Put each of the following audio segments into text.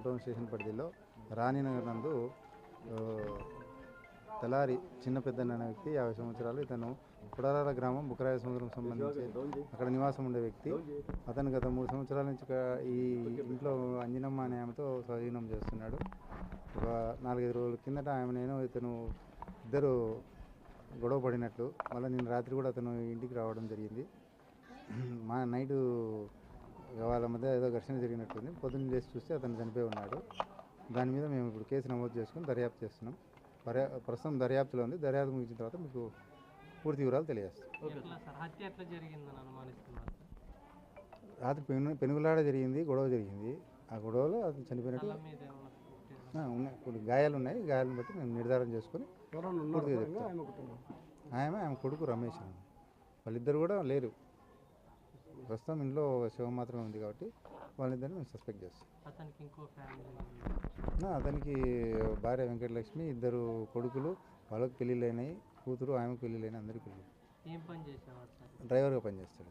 Anantapuram station పరిధిలో రాణినగర్ నందు తెలారి తలారి చిన్న పెద్దన్న అనే వ్యక్తి యాభై సంవత్సరాలు ఇతను కుడారాల గ్రామం బుకరాయ సముద్రం సంబంధించి అక్కడ నివాసం ఉండే వ్యక్తి. అతను గత మూడు సంవత్సరాల నుంచి ఈ ఇంట్లో అంజనమ్మ అనే ఆమెతో స్వాధీనం చేస్తున్నాడు. ఒక నాలుగైదు రోజుల కిందట ఆమె నేను ఇతను ఇద్దరు గొడవ పడినట్లు మళ్ళీ నేను రాత్రి కూడా అతను ఇంటికి రావడం జరిగింది. మా నైటు వాళ్ళ మధ్య ఏదో ఘర్షణ జరిగినట్టుంది. పొద్దున్న లేచి చూస్తే అతను చనిపోయి ఉన్నాడు. దాని మీద మేము ఇప్పుడు కేసు నమోదు చేసుకుని దర్యాప్తు చేస్తున్నాం. పర్యా ప్రస్తుతం దర్యాప్తులో ఉంది. దర్యాప్తు ముగిసిన తర్వాత మీకు పూర్తి వివరాలు తెలియజేస్తాం. రాత్రి పెను పెనుగులాడ జరిగింది గొడవ జరిగింది. ఆ గొడవలో అతను చనిపోయినట్టు ఉన్నాయి. కొన్ని గాయాలు ఉన్నాయి. గాయాలను బట్టి మేము నిర్ధారణ చేసుకొని పూర్తిగా చెప్తాం. ఆమె ఆమె కొడుకు రమేష్ అన్న. వాళ్ళిద్దరు కూడా లేరు. ప్రస్తుతం ఇంట్లో శవం మాత్రమే ఉంది కాబట్టి వాళ్ళిద్దరిని మేము సస్పెక్ట్ చేస్తాం. అతనికి ఇంకో ఫ్యామిలీ నా అతనికి భార్య వెంకటలక్ష్మి ఇద్దరు కొడుకులు వాళ్ళకి పెళ్ళిళ్ళు అయినాయి కూతురు ఆమెకు పెళ్ళిళ్ళు అయినాయి అందరికీ పెళ్ళి ఏం పని చేసేవాడు డ్రైవర్గా పనిచేస్తాడు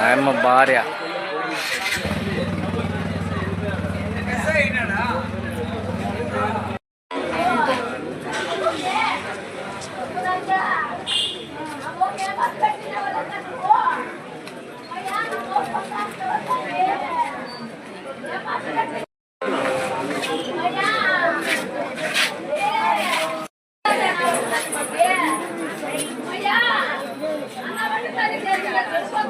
ఆయమ్మ భార్య.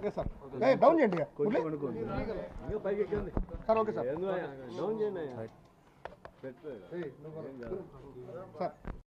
Okay sir. డౌన్ చేయండి. Sir okay sir. సార్